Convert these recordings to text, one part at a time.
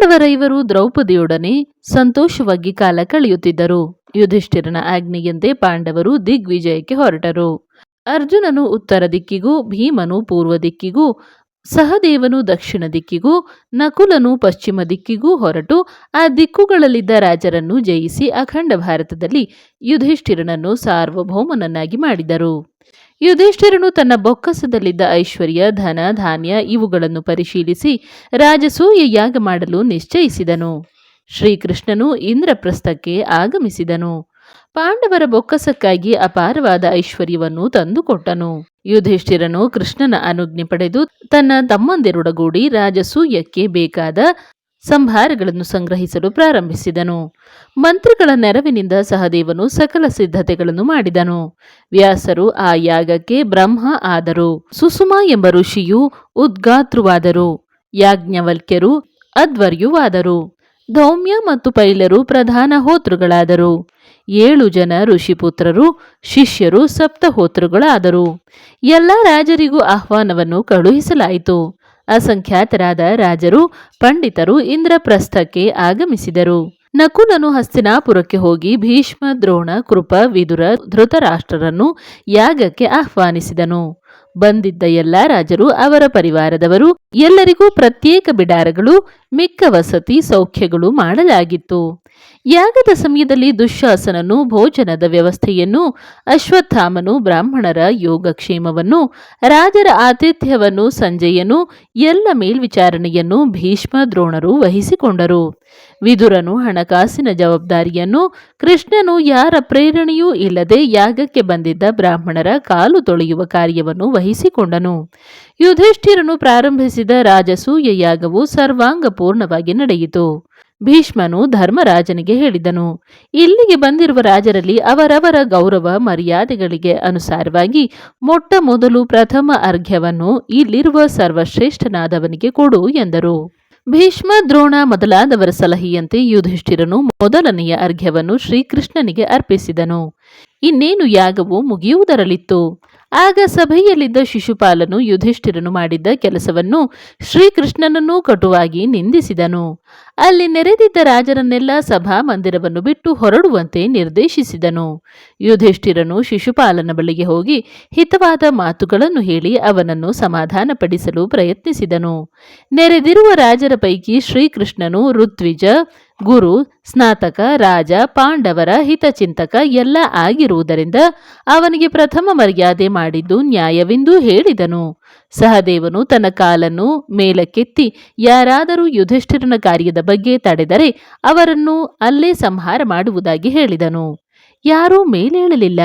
ಪಾಂಡವರೈವರು ದ್ರೌಪದಿಯೊಡನೆ ಸಂತೋಷವಾಗಿ ಕಾಲ ಕಳೆಯುತ್ತಿದ್ದರು. ಯುಧಿಷ್ಠಿರನ ಆಜ್ಞೆಯಂತೆ ಪಾಂಡವರು ದಿಗ್ವಿಜಯಕ್ಕೆ ಹೊರಟರು. ಅರ್ಜುನನು ಉತ್ತರ ದಿಕ್ಕಿಗೂ, ಭೀಮನು ಪೂರ್ವ ದಿಕ್ಕಿಗೂ, ಸಹದೇವನು ದಕ್ಷಿಣ ದಿಕ್ಕಿಗೂ, ನಕುಲನು ಪಶ್ಚಿಮ ದಿಕ್ಕಿಗೂ ಹೊರಟು ಆ ದಿಕ್ಕುಗಳಲ್ಲಿದ್ದ ರಾಜರನ್ನು ಜಯಿಸಿ ಅಖಂಡ ಭಾರತದಲ್ಲಿ ಯುಧಿಷ್ಠಿರನನ್ನು ಸಾರ್ವಭೌಮನನ್ನಾಗಿ ಮಾಡಿದರು. ಯುಧಿಷ್ಠಿರನು ತನ್ನ ಬೊಕ್ಕಸದಲ್ಲಿದ್ದ ಐಶ್ವರ್ಯ, ಧನ, ಧಾನ್ಯ ಇವುಗಳನ್ನು ಪರಿಶೀಲಿಸಿ ರಾಜಸೂಯ ಯಾಗ ಮಾಡಲು ನಿಶ್ಚಯಿಸಿದನು. ಶ್ರೀಕೃಷ್ಣನು ಇಂದ್ರಪ್ರಸ್ಥಕ್ಕೆ ಆಗಮಿಸಿದನು. ಪಾಂಡವರ ಬೊಕ್ಕಸಕ್ಕಾಗಿ ಅಪಾರವಾದ ಐಶ್ವರ್ಯವನ್ನು ತಂದುಕೊಟ್ಟನು. ಯುಧಿಷ್ಠಿರನು ಕೃಷ್ಣನ ಅನುಜ್ಞೆ ಪಡೆದು ತನ್ನ ತಮ್ಮಂದಿರೊಡಗೂಡಿ ರಾಜಸೂಯಕ್ಕೆ ಬೇಕಾದ ಸಂಭಾರಗಳನ್ನು ಸಂಗ್ರಹಿಸಲು ಪ್ರಾರಂಭಿಸಿದನು. ಮಂತ್ರಿಗಳ ನೆರವಿನಿಂದ ಸಹದೇವನು ಸಕಲ ಸಿದ್ಧತೆಗಳನ್ನು ಮಾಡಿದನು. ವ್ಯಾಸರು ಆ ಯಾಗಕ್ಕೆ ಬ್ರಹ್ಮ ಆದರು. ಸುಸುಮ ಎಂಬ ಋಷಿಯು ಉದ್ಗಾತೃವಾದರು. ಯಾಜ್ಞವಲ್ಕ್ಯರು ಅಧ್ವರ್ಯುವಾದರು. ಧೌಮ್ಯ ಮತ್ತು ಪೈಲರು ಪ್ರಧಾನ ಹೋತೃಗಳಾದರು. ಏಳು ಜನ ಋಷಿಪುತ್ರರು, ಶಿಷ್ಯರು ಸಪ್ತಹೋತೃಗಳಾದರು. ಎಲ್ಲ ರಾಜರಿಗೂ ಆಹ್ವಾನವನ್ನು ಕಳುಹಿಸಲಾಯಿತು. ಅಸಂಖ್ಯಾತರಾದ ರಾಜರು, ಪಂಡಿತರು ಇಂದ್ರಪ್ರಸ್ಥಕ್ಕೆ ಆಗಮಿಸಿದರು. ನಕುಲನು ಹಸ್ತಿನಾಪುರಕ್ಕೆ ಹೋಗಿ ಭೀಷ್ಮ, ದ್ರೋಣ, ಕೃಪ, ವಿದುರ, ಧೃತರಾಷ್ಟ್ರರನ್ನು ಯಾಗಕ್ಕೆ ಆಹ್ವಾನಿಸಿದನು. ಬಂದಿದ್ದ ಎಲ್ಲ ರಾಜರು ಅವರ ಪರಿವಾರದವರು ಎಲ್ಲರಿಗೂ ಪ್ರತ್ಯೇಕ ಬಿಡಾರಗಳು, ಮಿಕ್ಕ ವಸತಿ ಸೌಖ್ಯಗಳು ಮಾಡಲಾಗಿತ್ತು. ಯಾಗದ ಸಮಯದಲ್ಲಿ ದುಶ್ಯಾಸನನು ಭೋಜನದ ವ್ಯವಸ್ಥೆಯನ್ನು, ಅಶ್ವತ್ಥಾಮನು, ಬ್ರಾಹ್ಮಣರ ಯೋಗಕ್ಷೇಮವನ್ನು, ರಾಜರ ಆತಿಥ್ಯವನ್ನು ಸಂಜೆಯನ್ನು ಎಲ್ಲ ಮೇಲ್ವಿಚಾರಣೆಯನ್ನು ಭೀಷ್ಮ ದ್ರೋಣರು ವಹಿಸಿಕೊಂಡರು. ವಿದುರನು ಹಣಕಾಸಿನ ಜವಾಬ್ದಾರಿಯನ್ನು, ಕೃಷ್ಣನು ಯಾರ ಪ್ರೇರಣೆಯೂ ಇಲ್ಲದೆ ಯಾಗಕ್ಕೆ ಬಂದಿದ್ದ ಬ್ರಾಹ್ಮಣರ ಕಾಲು ತೊಳೆಯುವ ಕಾರ್ಯವನ್ನು ವಹಿಸಿಕೊಂಡನು. ಯುಧಿಷ್ಠಿರನು ಪ್ರಾರಂಭಿಸಿದ ರಾಜಸೂಯ ಯಾಗವು ಸರ್ವಾಂಗ ಪೂರ್ಣವಾಗಿ ನಡೆಯಿತು. ಭೀಷ್ಮನು ಧರ್ಮರಾಜನಿಗೆ ಹೇಳಿದನು, ಇಲ್ಲಿಗೆ ಬಂದಿರುವ ರಾಜರಲ್ಲಿ ಅವರವರ ಗೌರವ ಮರ್ಯಾದೆಗಳಿಗೆ ಅನುಸಾರವಾಗಿ ಮೊಟ್ಟ ಮೊದಲು ಪ್ರಥಮ ಅರ್ಘ್ಯವನ್ನು ಇಲ್ಲಿರುವ ಸರ್ವಶ್ರೇಷ್ಠನಾದವನಿಗೆ ಕೊಡು ಎಂದರು. ಭೀಷ್ಮ ದ್ರೋಣ ಮೊದಲಾದವರ ಸಲಹೆಯಂತೆ ಯುಧಿಷ್ಠಿರನು ಮೊದಲನೆಯ ಅರ್ಘ್ಯವನ್ನು ಶ್ರೀಕೃಷ್ಣನಿಗೆ ಅರ್ಪಿಸಿದನು. ಇನ್ನೇನು ಯಾಗವು ಮುಗಿಯುವುದರಲ್ಲಿತ್ತು. ಆಗ ಸಭೆಯಲ್ಲಿದ್ದ ಶಿಶುಪಾಲನು ಯುಧಿಷ್ಠಿರನು ಮಾಡಿದ್ದ ಕೆಲಸವನ್ನು ಶ್ರೀಕೃಷ್ಣನನ್ನೂ ಕಟುವಾಗಿ ನಿಂದಿಸಿದನು. ಅಲ್ಲಿ ನೆರೆದಿದ್ದ ರಾಜರನ್ನೆಲ್ಲ ಸಭಾ ಮಂದಿರವನ್ನು ಬಿಟ್ಟು ಹೊರಡುವಂತೆ ನಿರ್ದೇಶಿಸಿದನು. ಯುಧಿಷ್ಠಿರನು ಶಿಶುಪಾಲನ ಬಳಿಗೆ ಹೋಗಿ ಹಿತವಾದ ಮಾತುಗಳನ್ನು ಹೇಳಿ ಅವನನ್ನು ಸಮಾಧಾನಪಡಿಸಲು ಪ್ರಯತ್ನಿಸಿದನು. ನೆರೆದಿರುವ ರಾಜರ ಪೈಕಿ ಶ್ರೀಕೃಷ್ಣನು ಋತ್ವಿಜ ಗುರು, ಸ್ನಾತಕ, ರಾಜ, ಪಾಂಡವರ ಹಿತಚಿಂತಕ ಎಲ್ಲ ಆಗಿರುವುದರಿಂದ ಅವನಿಗೆ ಪ್ರಥಮ ಮರ್ಯಾದೆ ಮಾಡಿದ್ದು ನ್ಯಾಯವೆಂದು ಹೇಳಿದನು. ಸಹದೇವನು ತನ್ನ ಕಾಲನ್ನು ಮೇಲಕ್ಕೆತ್ತಿ ಯಾರಾದರೂ ಯುಧಿಷ್ಠಿರನ ಕಾರ್ಯದ ಬಗ್ಗೆ ತಡೆದರೆ ಅವರನ್ನು ಅಲ್ಲೇ ಸಂಹಾರ ಮಾಡುವುದಾಗಿ ಹೇಳಿದನು. ಯಾರೂ ಮೇಲೇಳಲಿಲ್ಲ.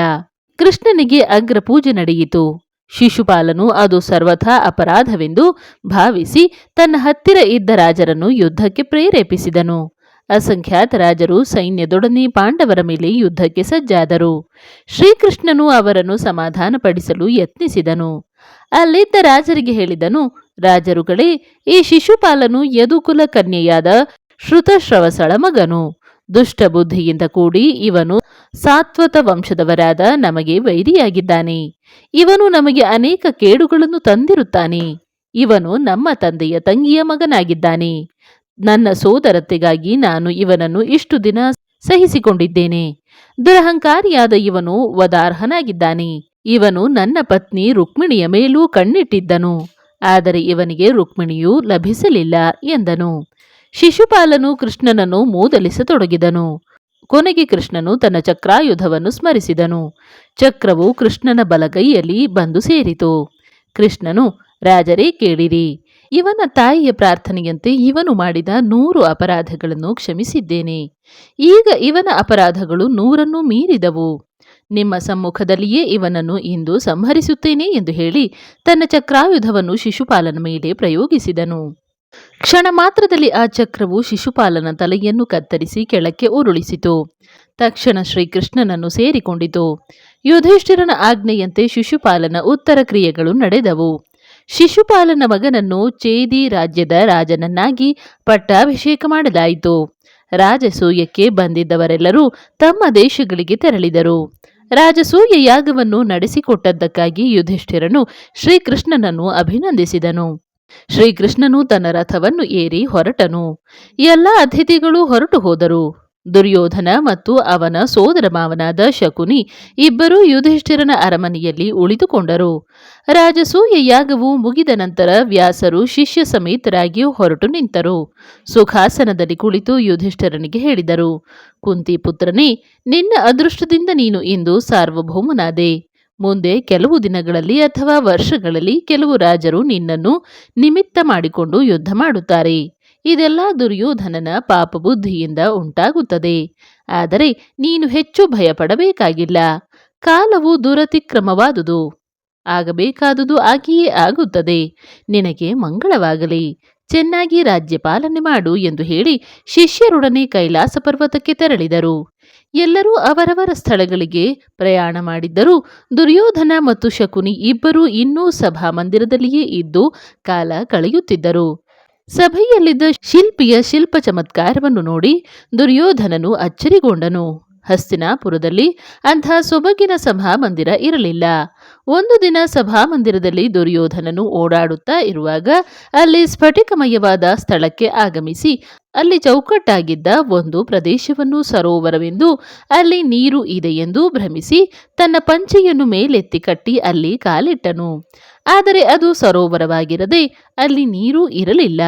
ಕೃಷ್ಣನಿಗೆ ಅಗ್ರಪೂಜೆ ನಡೆಯಿತು. ಶಿಶುಪಾಲನು ಅದು ಸರ್ವಥಾ ಅಪರಾಧವೆಂದು ಭಾವಿಸಿ ತನ್ನ ಹತ್ತಿರ ಇದ್ದ ರಾಜರನ್ನು ಯುದ್ಧಕ್ಕೆ ಪ್ರೇರೇಪಿಸಿದನು. ಅಸಂಖ್ಯಾತ ರಾಜರು ಸೈನ್ಯದೊಡನೆ ಪಾಂಡವರ ಮೇಲೆ ಯುದ್ಧಕ್ಕೆ ಸಜ್ಜಾದರು. ಶ್ರೀಕೃಷ್ಣನು ಅವರನ್ನು ಸಮಾಧಾನಪಡಿಸಲು ಯತ್ನಿಸಿದನು. ಅಲ್ಲಿದ್ದ ರಾಜರಿಗೆ ಹೇಳಿದನು, ರಾಜರುಗಳೇ, ಈ ಶಿಶುಪಾಲನು ಯದುಕುಲ ಕನ್ಯೆಯಾದ ಶ್ರುತಶ್ರವಸಳ ಮಗನು. ದುಷ್ಟ ಬುದ್ಧಿಯಿಂದ ಕೂಡಿ ಇವನು ಸಾತ್ವತ ವಂಶದವರಾದ ನಮಗೆ ವೈರಿಯಾಗಿದ್ದಾನೆ. ಇವನು ನಮಗೆ ಅನೇಕ ಕೇಡುಗಳನ್ನು ತಂದಿರುತ್ತಾನೆ. ಇವನು ನಮ್ಮ ತಂದೆಯ ತಂಗಿಯ ಮಗನಾಗಿದ್ದಾನೆ. ನನ್ನ ಸೋದರತೆಗಾಗಿ ನಾನು ಇವನನ್ನು ಇಷ್ಟು ದಿನ ಸಹಿಸಿಕೊಂಡಿದ್ದೇನೆ. ದುರಹಂಕಾರಿಯಾದ ಇವನು ವದಾರ್ಹನಾಗಿದ್ದಾನೆ. ಇವನು ನನ್ನ ಪತ್ನಿ ರುಕ್ಮಿಣಿಯ ಮೇಲೂ ಕಣ್ಣಿಟ್ಟಿದ್ದನು. ಆದರೆ ಇವನಿಗೆ ರುಕ್ಮಿಣಿಯು ಲಭಿಸಲಿಲ್ಲ ಎಂದನು. ಶಿಶುಪಾಲನು ಕೃಷ್ಣನನ್ನು ಮೂದಲಿಸತೊಡಗಿದನು. ಕೊನೆಗೆ ಕೃಷ್ಣನು ತನ್ನ ಚಕ್ರಾಯುಧವನ್ನು ಸ್ಮರಿಸಿದನು. ಚಕ್ರವು ಕೃಷ್ಣನ ಬಲಗೈಯಲ್ಲಿ ಬಂದು ಸೇರಿತು. ಕೃಷ್ಣನು, ರಾಜರೇ ಕೇಳಿರಿ ಇವನ ತಾಯಿಯ ಪ್ರಾರ್ಥನೆಯಂತೆ ಇವನು ಮಾಡಿದ ನೂರು ಅಪರಾಧಗಳನ್ನು ಕ್ಷಮಿಸಿದ್ದೇನೆ. ಈಗ ಇವನ ಅಪರಾಧಗಳು ನೂರನ್ನು ಮೀರಿದವು. ನಿಮ್ಮ ಸಮ್ಮುಖದಲ್ಲಿಯೇ ಇವನನ್ನು ಇಂದು ಸಂಹರಿಸುತ್ತೇನೆ ಎಂದು ಹೇಳಿ ತನ್ನ ಚಕ್ರಾಯುಧವನ್ನು ಶಿಶುಪಾಲನ ಮೇಲೆ ಪ್ರಯೋಗಿಸಿದನು. ಕ್ಷಣ ಮಾತ್ರದಲ್ಲಿ ಆ ಚಕ್ರವು ಶಿಶುಪಾಲನ ತಲೆಯನ್ನು ಕತ್ತರಿಸಿ ಕೆಳಕ್ಕೆ ಉರುಳಿಸಿತು. ತಕ್ಷಣ ಶ್ರೀಕೃಷ್ಣನನ್ನು ಸೇರಿಕೊಂಡಿತು. ಯುಧಿಷ್ಠಿರನ ಆಜ್ಞೆಯಂತೆ ಶಿಶುಪಾಲನ ಉತ್ತರ ಕ್ರಿಯೆಗಳು ನಡೆದವು. ಶಿಶುಪಾಲನ ಮಗನನ್ನು ಚೇದಿ ರಾಜ್ಯದ ರಾಜನನ್ನಾಗಿ ಪಟ್ಟಾಭಿಷೇಕ ಮಾಡಲಾಯಿತು. ರಾಜಸೂಯಕ್ಕೆ ಬಂದಿದ್ದವರೆಲ್ಲರೂ ತಮ್ಮ ದೇಶಗಳಿಗೆ ತೆರಳಿದರು. ರಾಜಸೂಯ ಯಾಗವನ್ನು ನಡೆಸಿಕೊಟ್ಟದ್ದಕ್ಕಾಗಿ ಯುಧಿಷ್ಠಿರನು ಶ್ರೀಕೃಷ್ಣನನ್ನು ಅಭಿನಂದಿಸಿದನು. ಶ್ರೀಕೃಷ್ಣನು ತನ್ನ ರಥವನ್ನು ಏರಿ ಹೊರಟನು. ಎಲ್ಲ ಅತಿಥಿಗಳು ಹೊರಟು ಹೋದರು ದುರ್ಯೋಧನ ಮತ್ತು ಅವನ ಸೋದರ ಮಾವನಾದ ಶಕುನಿ ಇಬ್ಬರೂ ಯುಧಿಷ್ಠಿರನ ಅರಮನೆಯಲ್ಲಿ ಉಳಿದುಕೊಂಡರು. ರಾಜಸೂಯ ಯಾಗವು ಮುಗಿದ ನಂತರ ವ್ಯಾಸರು ಶಿಷ್ಯ ಸಮೇತರಾಗಿ ಹೊರಟು ನಿಂತರು. ಸುಖಾಸನದಲ್ಲಿ ಕುಳಿತು ಯುಧಿಷ್ಠಿರನಿಗೆ ಹೇಳಿದರು, ಕುಂತಿ ಪುತ್ರನೇ, ನಿನ್ನ ಅದೃಷ್ಟದಿಂದ ನೀನು ಇಂದು ಸಾರ್ವಭೌಮನಾದೆ. ಮುಂದೆ ಕೆಲವು ದಿನಗಳಲ್ಲಿ ಅಥವಾ ವರ್ಷಗಳಲ್ಲಿ ಕೆಲವು ರಾಜರು ನಿನ್ನನ್ನು ನಿಮಿತ್ತ ಮಾಡಿಕೊಂಡು ಯುದ್ಧ ಮಾಡುತ್ತಾರೆ. ಇದೆಲ್ಲ ದುರ್ಯೋಧನನ ಪಾಪಬುದ್ಧಿಯಿಂದ ಉಂಟಾಗುತ್ತದೆ. ಆದರೆ ನೀನು ಹೆಚ್ಚು ಭಯಪಡಬೇಕಾಗಿಲ್ಲ. ಕಾಲವು ದುರತಿಕ್ರಮವಾದುದು. ಆಗಬೇಕಾದುದು ಆಗಿಯೇ ಆಗುತ್ತದೆ. ನಿನಗೆ ಮಂಗಳವಾಗಲಿ. ಚೆನ್ನಾಗಿ ರಾಜ್ಯಪಾಲನೆ ಮಾಡು ಎಂದು ಹೇಳಿ ಶಿಷ್ಯರೊಡನೆ ಕೈಲಾಸ ಪರ್ವತಕ್ಕೆ ತೆರಳಿದರು. ಎಲ್ಲರೂ ಅವರವರ ಸ್ಥಳಗಳಿಗೆ ಪ್ರಯಾಣ ಮಾಡಿದ್ದರೂ. ದುರ್ಯೋಧನ ಮತ್ತು ಶಕುನಿ ಇಬ್ಬರೂ ಇನ್ನೂ ಸಭಾ ಮಂದಿರದಲ್ಲಿಯೇ ಇದ್ದು ಕಾಲ ಕಳೆಯುತ್ತಿದ್ದರು. ಸಭೆಯಲ್ಲಿದ್ದ ಶಿಲ್ಪಿಯ ಶಿಲ್ಪ ಚಮತ್ಕಾರವನ್ನು ನೋಡಿ ದುರ್ಯೋಧನನು ಅಚ್ಚರಿಗೊಂಡನು. ಹಸ್ತಿನಾಪುರದಲ್ಲಿ ಅಂಥ ಸೊಬಗಿನ ಸಭಾಮಂದಿರ ಇರಲಿಲ್ಲ. ಒಂದು ದಿನ ಸಭಾಮಂದಿರದಲ್ಲಿ ದುರ್ಯೋಧನನು ಓಡಾಡುತ್ತಾ ಇರುವಾಗ ಅಲ್ಲಿ ಸ್ಫಟಿಕಮಯವಾದ ಸ್ಥಳಕ್ಕೆ ಆಗಮಿಸಿ ಅಲ್ಲಿ ಚೌಕಟ್ಟಾಗಿದ್ದ ಒಂದು ಪ್ರದೇಶವನ್ನು ಸರೋವರವೆಂದು ಅಲ್ಲಿ ನೀರು ಇದೆ ಎಂದು ಭ್ರಮಿಸಿ ತನ್ನ ಪಂಚೆಯನ್ನು ಮೇಲೆತ್ತಿ ಕಟ್ಟಿ ಅಲ್ಲಿ ಕಾಲಿಟ್ಟನು. ಆದರೆ ಅದು ಸರೋವರವಾಗಿರದೆ ಅಲ್ಲಿ ನೀರು ಇರಲಿಲ್ಲ.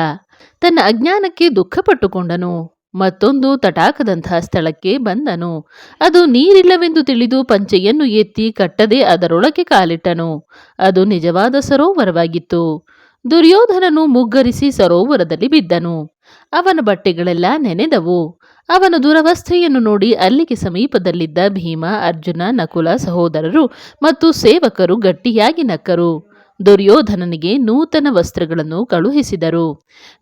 ತನ್ನ ಅಜ್ಞಾನಕ್ಕೆ ದುಃಖಪಟ್ಟುಕೊಂಡನು. ಮತ್ತೊಂದು ತಟಾಕದಂತಹ ಸ್ಥಳಕ್ಕೆ ಬಂದನು. ಅದು ನೀರಿಲ್ಲವೆಂದು ತಿಳಿದು ಪಂಚೆಯನ್ನು ಎತ್ತಿ ಕಟ್ಟದೆ ಅದರೊಳಗೆ ಕಾಲಿಟ್ಟನು. ಅದು ನಿಜವಾದ ಸರೋವರವಾಗಿತ್ತು. ದುರ್ಯೋಧನನು ಮುಗ್ಗರಿಸಿ ಸರೋವರದಲ್ಲಿ ಬಿದ್ದನು. ಅವನ ಬಟ್ಟೆಗಳೆಲ್ಲ ನೆನೆದವು. ಅವನ ದುರವಸ್ಥೆಯನ್ನು ನೋಡಿ ಅಲ್ಲಿಗೆ ಸಮೀಪದಲ್ಲಿದ್ದ ಭೀಮ, ಅರ್ಜುನ, ನಕುಲ ಸಹೋದರರು ಮತ್ತು ಸೇವಕರು ಗಟ್ಟಿಯಾಗಿ ನಕ್ಕರು. ದುರ್ಯೋಧನನಿಗೆ ನೂತನ ವಸ್ತ್ರಗಳನ್ನು ಕಳುಹಿಸಿದರು.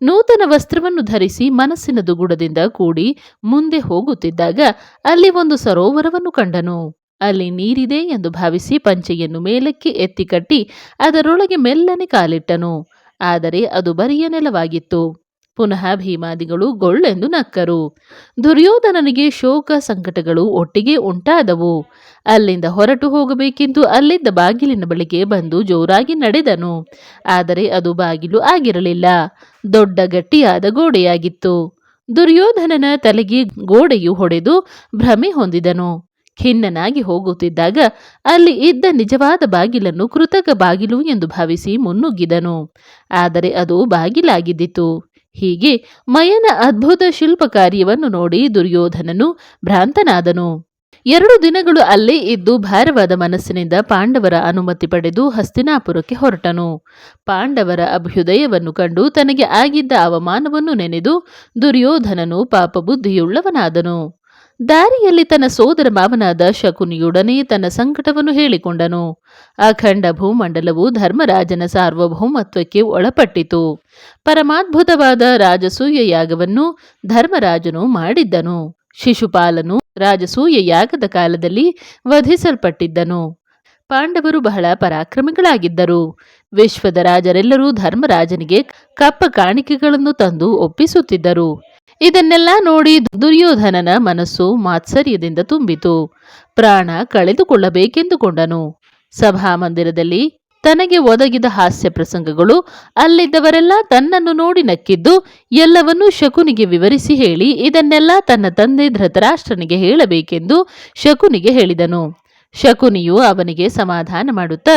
ನೂತನ ವಸ್ತ್ರವನ್ನು ಧರಿಸಿ ಮನಸ್ಸಿನ ದುಗುಡದಿಂದ ಕೂಡಿ ಮುಂದೆ ಹೋಗುತ್ತಿದ್ದಾಗ ಅಲ್ಲಿ ಒಂದು ಸರೋವರವನ್ನು ಕಂಡನು. ಅಲ್ಲಿ ನೀರಿದೆ ಎಂದು ಭಾವಿಸಿ ಪಂಚೆಯನ್ನು ಮೇಲಕ್ಕೆ ಎತ್ತಿ ಕಟ್ಟಿ ಅದರೊಳಗೆ ಮೆಲ್ಲನೆ ಕಾಲಿಟ್ಟನು. ಆದರೆ ಅದು ಬರಿಯ ನೆಲವಾಗಿತ್ತು. ಪುನಃ ಭೀಮಾದಿಗಳು ಗೊಳ್ಳೆಂದು ನಕ್ಕರು. ದುರ್ಯೋಧನನಿಗೆ ಶೋಕ ಸಂಕಟಗಳು ಒಟ್ಟಿಗೆ ಉಂಟಾದವು. ಅಲ್ಲಿಂದ ಹೊರಟು ಹೋಗಬೇಕೆಂದು ಅಲ್ಲಿದ್ದ ಬಾಗಿಲಿನ ಬಳಿಗೆ ಬಂದು ಜೋರಾಗಿ ನಡೆದನು. ಆದರೆ ಅದು ಬಾಗಿಲು ಆಗಿರಲಿಲ್ಲ. ದೊಡ್ಡ ಗಟ್ಟಿಯಾದ ಗೋಡೆಯಾಗಿತ್ತು. ದುರ್ಯೋಧನನ ತಲೆಗೆ ಗೋಡೆಯು ಹೊಡೆದು ಭ್ರಮೆ ಹೊಂದಿದನು. ಖಿನ್ನನಾಗಿ ಹೋಗುತ್ತಿದ್ದಾಗ ಅಲ್ಲಿ ಇದ್ದ ನಿಜವಾದ ಬಾಗಿಲನ್ನು ಕೃತಕ ಬಾಗಿಲು ಎಂದು ಭಾವಿಸಿ ಮುನ್ನುಗ್ಗಿದನು. ಆದರೆ ಅದು ಬಾಗಿಲಾಗಿದ್ದಿತು. ಹೀಗೆ ಮಯನ ಅದ್ಭುತ ಶಿಲ್ಪ ಕಾರ್ಯವನ್ನು ನೋಡಿ ದುರ್ಯೋಧನನು ಭ್ರಾಂತನಾದನು. ಎರಡು ದಿನಗಳು ಅಲ್ಲೇ ಇದ್ದು ಭಾರವಾದ ಮನಸ್ಸಿನಿಂದ ಪಾಂಡವರ ಅನುಮತಿ ಪಡೆದು ಹಸ್ತಿನಾಪುರಕ್ಕೆ ಹೊರಟನು. ಪಾಂಡವರ ಅಭ್ಯುದಯವನ್ನು ಕಂಡು ತನಗೆ ಆಗಿದ್ದ ಅವಮಾನವನ್ನು ನೆನೆದು ದುರ್ಯೋಧನನು ಪಾಪಬುದ್ಧಿಯುಳ್ಳವನಾದನು. ದಾರಿಯಲ್ಲಿ ತನ್ನ ಸೋದರ ಮಾವನಾದ ಶಕುನಿಯೊಡನೆ ತನ್ನ ಸಂಕಟವನ್ನು ಹೇಳಿಕೊಂಡನು. ಅಖಂಡ ಭೂಮಂಡಲವು ಧರ್ಮರಾಜನ ಸಾರ್ವಭೌಮತ್ವಕ್ಕೆ ಒಳಪಟ್ಟಿತು. ಪರಮಾದ್ಭುತವಾದ ರಾಜಸೂಯ ಯಾಗವನ್ನು ಧರ್ಮರಾಜನು ಮಾಡಿದ್ದನು. ಶಿಶುಪಾಲನು ರಾಜಸೂಯ ಯಾಗದ ಕಾಲದಲ್ಲಿ ವಧಿಸಲ್ಪಟ್ಟಿದ್ದನು. ಪಾಂಡವರು ಬಹಳ ಪರಾಕ್ರಮಿಗಳಾಗಿದ್ದರು. ವಿಶ್ವದ ರಾಜರೆಲ್ಲರೂ ಧರ್ಮರಾಜನಿಗೆ ಕಪ್ಪ ಕಾಣಿಕೆಗಳನ್ನು ತಂದು ಒಪ್ಪಿಸುತ್ತಿದ್ದರು. ಇದನ್ನೆಲ್ಲ ನೋಡಿ ದುರ್ಯೋಧನನ ಮನಸ್ಸು ಮಾತ್ಸರ್ಯದಿಂದ ತುಂಬಿತು. ಪ್ರಾಣ ಕಳೆದುಕೊಳ್ಳಬೇಕೆಂದುಕೊಂಡನು. ಸಭಾಮಂದಿರದಲ್ಲಿ ತನಗೆ ಒದಗಿದ ಹಾಸ್ಯ ಪ್ರಸಂಗಗಳು ಅಲ್ಲಿದ್ದವರೆಲ್ಲ ತನ್ನನ್ನು ನೋಡಿ ನಕ್ಕಿದ್ದು ಎಲ್ಲವನ್ನೂ ಶಕುನಿಗೆ ವಿವರಿಸಿ ಹೇಳಿ ಇದನ್ನೆಲ್ಲ ತನ್ನ ತಂದೆ ಧೃತರಾಷ್ಟ್ರನಿಗೆ ಹೇಳಬೇಕೆಂದು ಶಕುನಿಗೆ ಹೇಳಿದನು. ಶಕುನಿಯು ಅವನಿಗೆ ಸಮಾಧಾನ ಮಾಡುತ್ತಾ,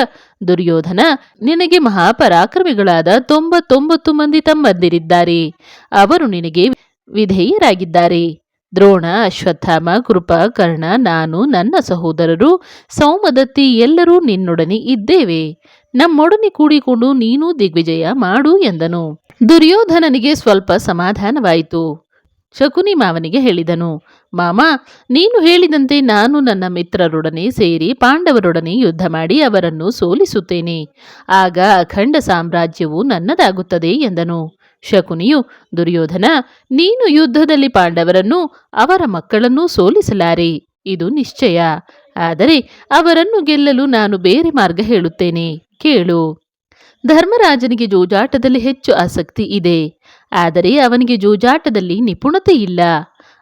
ದುರ್ಯೋಧನ, ನಿನಗೆ ಮಹಾಪರಾಕ್ರಮಿಗಳಾದ ತೊಂಬತ್ತೊಂಬತ್ತು ಮಂದಿ ತಮ್ಮಂದಿರಿದ್ದಾರೆ. ಅವರು ನಿನಗೆ ವಿಧೇಯರಾಗಿದ್ದಾರೆ. ದ್ರೋಣ, ಅಶ್ವತ್ಥಾಮ, ಕೃಪ, ಕರ್ಣ, ನಾನು, ನನ್ನ ಸಹೋದರರು, ಸೌಮದತ್ತಿ ಎಲ್ಲರೂ ನಿನ್ನೊಡನೆ ಇದ್ದೇವೆ. ನಮ್ಮೊಡನೆ ಕೂಡಿಕೊಂಡು ನೀನು ದಿಗ್ವಿಜಯ ಮಾಡು ಎಂದನು. ದುರ್ಯೋಧನನಿಗೆ ಸ್ವಲ್ಪ ಸಮಾಧಾನವಾಯಿತು. ಶಕುನಿ ಮಾವನಿಗೆ ಹೇಳಿದನು, ಮಾಮ, ನೀನು ಹೇಳಿದಂತೆ ನಾನು ನನ್ನ ಮಿತ್ರರೊಡನೆ ಸೇರಿ ಪಾಂಡವರೊಡನೆ ಯುದ್ಧ ಮಾಡಿ ಅವರನ್ನು ಸೋಲಿಸುತ್ತೇನೆ. ಆಗ ಅಖಂಡ ಸಾಮ್ರಾಜ್ಯವು ನನ್ನದಾಗುತ್ತದೆ ಎಂದನು. ಶಕುನಿಯು, ದುರ್ಯೋಧನ, ನೀನು ಯುದ್ಧದಲ್ಲಿ ಪಾಂಡವರನ್ನು ಅವರ ಮಕ್ಕಳನ್ನೂ ಸೋಲಿಸಲಾರೆ, ಇದು ನಿಶ್ಚಯ. ಆದರೆ ಅವರನ್ನು ಗೆಲ್ಲಲು ನಾನು ಬೇರೆ ಮಾರ್ಗ ಹೇಳುತ್ತೇನೆ, ಕೇಳು. ಧರ್ಮರಾಜನಿಗೆ ಜೂಜಾಟದಲ್ಲಿ ಹೆಚ್ಚು ಆಸಕ್ತಿ ಇದೆ. ಆದರೆ ಅವನಿಗೆ ಜೂಜಾಟದಲ್ಲಿ ನಿಪುಣತೆ ಇಲ್ಲ.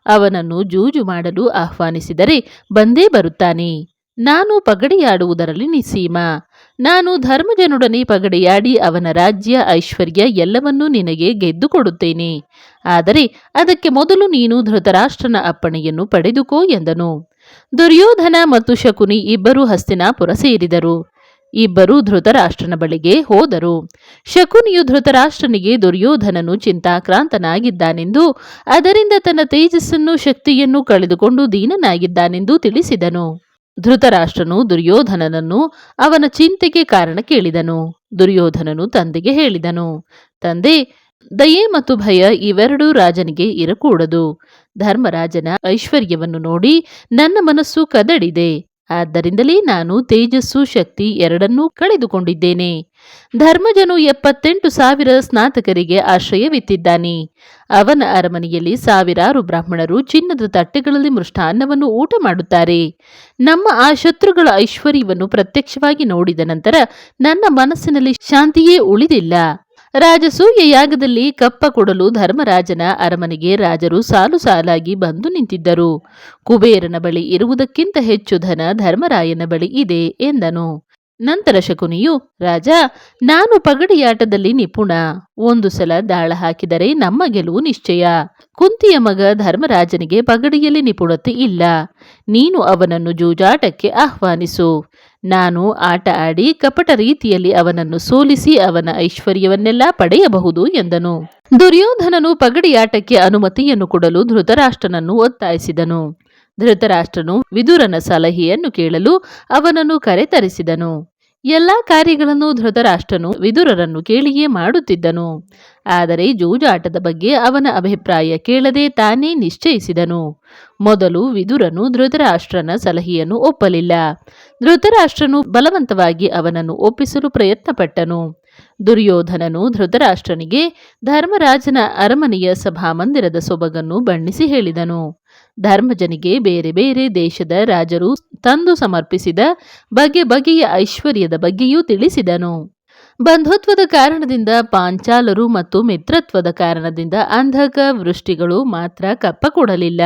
ಅವನನ್ನು ಜೂಜು ಮಾಡಲು ಆಹ್ವಾನಿಸಿದರೆ ಬಂದೇ ಬರುತ್ತಾನೆ. ನಾನು ಪಗಡಿಯಾಡುವುದರಲ್ಲಿ ನಿಸ್ಸೀಮ ನಾನು ಧರ್ಮಜನೊಡನೆ ಪಗಡೆಯಾಡಿ ಅವನ ರಾಜ್ಯ, ಐಶ್ವರ್ಯ ಎಲ್ಲವನ್ನೂ ನಿನಗೆ ಗೆದ್ದುಕೊಡುತ್ತೇನೆ. ಆದರೆ ಅದಕ್ಕೆ ಮೊದಲು ನೀನು ಧೃತರಾಷ್ಟ್ರನ ಅಪ್ಪಣೆಯನ್ನು ಪಡೆದುಕೋ ಎಂದನು. ದುರ್ಯೋಧನ ಮತ್ತು ಶಕುನಿ ಇಬ್ಬರು ಹಸ್ತಿನಾಪುರ ಸೇರಿದರು. ಇಬ್ಬರು ಧೃತರಾಷ್ಟ್ರನ ಬಳಿಗೆ ಹೋದರು. ಶಕುನಿಯು ಧೃತರಾಷ್ಟ್ರನಿಗೆ ದುರ್ಯೋಧನನು ಚಿಂತಾಕ್ರಾಂತನಾಗಿದ್ದಾನೆಂದು, ಅದರಿಂದ ತನ್ನ ತೇಜಸ್ಸನ್ನು ಶಕ್ತಿಯನ್ನು ಕಳೆದುಕೊಂಡು ದೀನನಾಗಿದ್ದಾನೆಂದು ತಿಳಿಸಿದನು. ಧೃತರಾಷ್ಟ್ರನು ದುರ್ಯೋಧನನನ್ನು ಅವನ ಚಿಂತೆಗೆ ಕಾರಣ ಕೇಳಿದನು. ದುರ್ಯೋಧನನು ತಂದೆಗೆ ಹೇಳಿದನು. ತಂದೆ, ದಯೆ ಮತ್ತು ಭಯ ಇವೆರಡೂ ರಾಜನಿಗೆ ಇರಕೂಡದು. ಧರ್ಮರಾಜನ ಐಶ್ವರ್ಯವನ್ನು ನೋಡಿ ನನ್ನ ಮನಸ್ಸು ಕದಡಿದೆ. ಆದ್ದರಿಂದಲೇ ನಾನು ತೇಜಸ್ಸು ಶಕ್ತಿ ಎರಡನ್ನೂ ಕಳೆದುಕೊಂಡಿದ್ದೇನೆ. ಧರ್ಮಜನು ಎಪ್ಪತ್ತೆಂಟು ಸಾವಿರ ಸ್ನಾತಕರಿಗೆ ಆಶ್ರಯವಿತ್ತಿದ್ದಾನೆ. ಅವನ ಅರಮನೆಯಲ್ಲಿ ಸಾವಿರಾರು ಬ್ರಾಹ್ಮಣರು ಚಿನ್ನದ ತಟ್ಟೆಗಳಲ್ಲಿ ಮೃಷ್ಟಾನ್ನವನ್ನು ಊಟ ಮಾಡುತ್ತಾರೆ ನಮ್ಮ ಆ ಶತ್ರುಗಳ ಐಶ್ವರ್ಯವನ್ನು ಪ್ರತ್ಯಕ್ಷವಾಗಿ ನೋಡಿದ ನಂತರ ನನ್ನ ಮನಸ್ಸಿನಲ್ಲಿ ಶಾಂತಿಯೇ ಉಳಿದಿಲ್ಲ. ರಾಜಸೂಯ ಯಾಗದಲ್ಲಿ ಕಪ್ಪ ಕೊಡಲು ಧರ್ಮರಾಜನ ಅರಮನೆಗೆ ರಾಜರು ಸಾಲು ಸಾಲಾಗಿ ಬಂದು ನಿಂತಿದ್ದರು. ಕುಬೇರನ ಬಳಿ ಇರುವುದಕ್ಕಿಂತ ಹೆಚ್ಚು ಧನ ಧರ್ಮರಾಯನ ಬಳಿ ಇದೆ ಎಂದನು. ನಂತರ ಶಕುನಿಯು, ರಾಜ, ನಾನು ಪಗಡಿಯಾಟದಲ್ಲಿ ನಿಪುಣ. ಒಂದು ಸಲ ದಾಳ ಹಾಕಿದರೆ ನಮ್ಮ ಗೆಲುವು ನಿಶ್ಚಯ. ಕುಂತಿಯ ಮಗ ಧರ್ಮರಾಜನಿಗೆ ಪಗಡಿಯಲ್ಲಿ ನಿಪುಣತೆ ಇಲ್ಲ. ನೀನು ಅವನನ್ನು ಜೂಜಾಟಕ್ಕೆ ಆಹ್ವಾನಿಸು. ನಾನು ಆಟ ಆಡಿ ಕಪಟ ರೀತಿಯಲ್ಲಿ ಅವನನ್ನು ಸೋಲಿಸಿ ಅವನ ಐಶ್ವರ್ಯವನ್ನೆಲ್ಲ ಪಡೆಯಬಹುದು ಎಂದನು. ದುರ್ಯೋಧನನು ಪಗಡಿಯಾಟಕ್ಕೆ ಅನುಮತಿಯನ್ನು ಕೊಡಲು ಧೃತರಾಷ್ಟ್ರನನ್ನು ಒತ್ತಾಯಿಸಿದನು. ಧೃತರಾಷ್ಟ್ರನು ವಿದುರನ ಸಲಹೆಯನ್ನು ಕೇಳಲು ಅವನನ್ನು ಕರೆತರಿಸಿದನು. ಎಲ್ಲಾ ಕಾರ್ಯಗಳನ್ನು ಧೃತರಾಷ್ಟ್ರನು ವಿದುರರನ್ನು ಕೇಳಿಯೇ ಮಾಡುತ್ತಿದ್ದನು. ಆದರೆ ಜೂಜಾಟದ ಬಗ್ಗೆ ಅವನ ಅಭಿಪ್ರಾಯ ಕೇಳದೆ ತಾನೇ ನಿಶ್ಚಯಿಸಿದನು. ಮೊದಲು ವಿದುರನು ಧೃತರಾಷ್ಟ್ರನ ಸಲಹೆಯನ್ನು ಒಪ್ಪಲಿಲ್ಲ. ಧೃತರಾಷ್ಟ್ರನು ಬಲವಂತವಾಗಿ ಅವನನ್ನು ಒಪ್ಪಿಸಲು ಪ್ರಯತ್ನಪಟ್ಟನು. ದುರ್ಯೋಧನನು ಧೃತರಾಷ್ಟ್ರನಿಗೆ ಧರ್ಮರಾಜನ ಅರಮನೆಯ ಸಭಾಮಂದಿರದ ಸೊಬಗನ್ನು ಬಣ್ಣಿಸಿ ಹೇಳಿದನು. ಧರ್ಮಜನಿಗೆ ಬೇರೆ ಬೇರೆ ದೇಶದ ರಾಜರು ತಂದು ಸಮರ್ಪಿಸಿದ ಬಗೆ ಬಗೆಯ ಐಶ್ವರ್ಯದ ಬಗ್ಗೆಯೂ ತಿಳಿಸಿದನು. ಬಂಧುತ್ವದ ಕಾರಣದಿಂದ, ಪಾಂಚಾಲರು ಮತ್ತು ಮಿತ್ರತ್ವದ ಕಾರಣದಿಂದ ಅಂಧಕ ವೃಷ್ಟಿಗಳು ಮಾತ್ರ ಕಪ್ಪ ಕೊಡಲಿಲ್ಲ.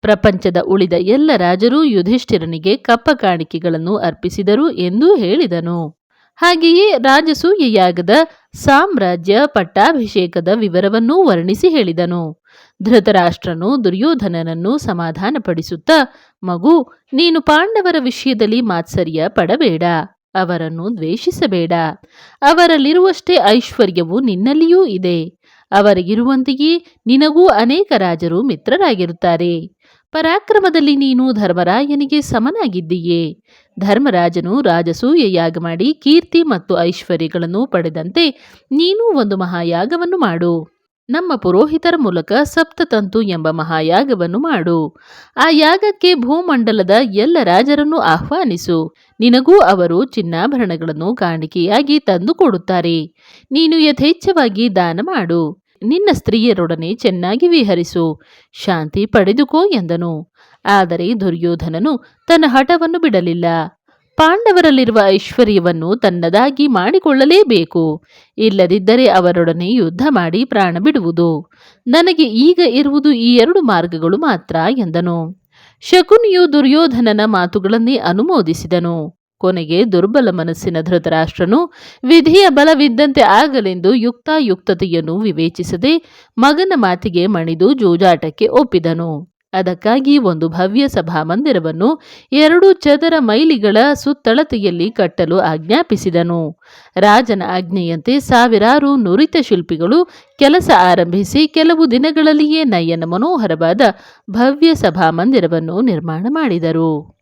ಪ್ರಪಂಚದ ಉಳಿದ ಎಲ್ಲ ರಾಜರೂ ಯುಧಿಷ್ಠಿರನಿಗೆ ಕಪ್ಪ ಕಾಣಿಕೆಗಳನ್ನು ಅರ್ಪಿಸಿದರು ಎಂದು ಹೇಳಿದನು. ಹಾಗೆಯೇ ರಾಜಸೂಯ ಯಾಗದ ಸಾಮ್ರಾಜ್ಯ ಪಟ್ಟಾಭಿಷೇಕದ ವಿವರವನ್ನೂ ವರ್ಣಿಸಿ ಹೇಳಿದನು. ಧೃತರಾಷ್ಟ್ರನು ದುರ್ಯೋಧನನನ್ನು ಸಮಾಧಾನಪಡಿಸುತ್ತಾ, ಮಗು, ನೀನು ಪಾಂಡವರ ವಿಷಯದಲ್ಲಿ ಮಾತ್ಸರ್ಯ ಪಡಬೇಡ, ಅವರನ್ನು ದ್ವೇಷಿಸಬೇಡ. ಅವರಲ್ಲಿರುವಷ್ಟೇ ಐಶ್ವರ್ಯವು ನಿನ್ನಲ್ಲಿಯೂ ಇದೆ. ಅವರಿಗಿರುವಂತೆಯೇ ನಿನಗೂ ಅನೇಕ ರಾಜರು ಮಿತ್ರರಾಗಿರುತ್ತಾರೆ. ಪರಾಕ್ರಮದಲ್ಲಿ ನೀನು ಧರ್ಮರಾಯನಿಗೆ ಸಮನಾಗಿದ್ದೀಯೇ. ಧರ್ಮರಾಜನು ರಾಜಸೂಯ ಯಾಗ ಮಾಡಿ ಕೀರ್ತಿ ಮತ್ತು ಐಶ್ವರ್ಯಗಳನ್ನು ಪಡೆದಂತೆ ನೀನು ಒಂದು ಮಹಾಯಾಗವನ್ನು ಮಾಡು. ನಮ್ಮ ಪುರೋಹಿತರ ಮೂಲಕ ಸಪ್ತತಂತು ಎಂಬ ಮಹಾಯಾಗವನ್ನು ಮಾಡು. ಆ ಯಾಗಕ್ಕೆ ಭೂಮಂಡಲದ ಎಲ್ಲ ರಾಜರನ್ನು ಆಹ್ವಾನಿಸು. ನಿನಗೂ ಅವರು ಚಿನ್ನಾಭರಣಗಳನ್ನು ಕಾಣಿಕೆಯಾಗಿ ತಂದುಕೊಡುತ್ತಾರೆ ನೀನು ಯಥೇಚ್ಛವಾಗಿ ದಾನ ಮಾಡು. ನಿನ್ನ ಸ್ತ್ರೀಯರೊಡನೆ ಚೆನ್ನಾಗಿ ವಿಹರಿಸು. ಶಾಂತಿ ಪಡೆದುಕೋ ಎಂದನು. ಆದರೆ ದುರ್ಯೋಧನನು ತನ್ನ ಹಠವನ್ನು ಬಿಡಲಿಲ್ಲ. ಪಾಂಡವರಲ್ಲಿರುವ ಐಶ್ವರ್ಯವನ್ನು ತನ್ನದಾಗಿ ಮಾಡಿಕೊಳ್ಳಲೇಬೇಕು. ಇಲ್ಲದಿದ್ದರೆ ಅವರೊಡನೆ ಯುದ್ಧ ಮಾಡಿ ಪ್ರಾಣ ಬಿಡುವುದು. ನನಗೆ ಈಗ ಇರುವುದು ಈ ಎರಡು ಮಾರ್ಗಗಳು ಮಾತ್ರ ಎಂದನು. ಶಕುನಿಯು ದುರ್ಯೋಧನನ ಮಾತುಗಳನ್ನೇ ಅನುಮೋದಿಸಿದನು. ಕೊನೆಗೆ ದುರ್ಬಲ ಮನಸ್ಸಿನ ಧೃತರಾಷ್ಟ್ರನು ವಿಧಿಯ ಬಲವಿದ್ದಂತೆ ಆಗಲೆಂದು ಯುಕ್ತಾಯುಕ್ತತೆಯನ್ನು ವಿವೇಚಿಸದೆ ಮಗನ ಮಾತಿಗೆ ಮಣಿದು ಜೂಜಾಟಕ್ಕೆ ಒಪ್ಪಿದನು. ಅದಕ್ಕಾಗಿ ಒಂದು ಭವ್ಯ ಸಭಾ ಮಂದಿರವನ್ನು ಎರಡು ಚದರ ಮೈಲಿಗಳ ಸುತ್ತಳತೆಯಲ್ಲಿ ಕಟ್ಟಲು ಆಜ್ಞಾಪಿಸಿದನು. ರಾಜನ ಆಜ್ಞೆಯಂತೆ ಸಾವಿರಾರು ನುರಿತ ಶಿಲ್ಪಿಗಳು ಕೆಲಸ ಆರಂಭಿಸಿ ಕೆಲವು ದಿನಗಳಲ್ಲಿಯೇ ನಯನ ಮನೋಹರವಾದ ಭವ್ಯ ಸಭಾ ಮಂದಿರವನ್ನು ನಿರ್ಮಾಣ ಮಾಡಿದರು.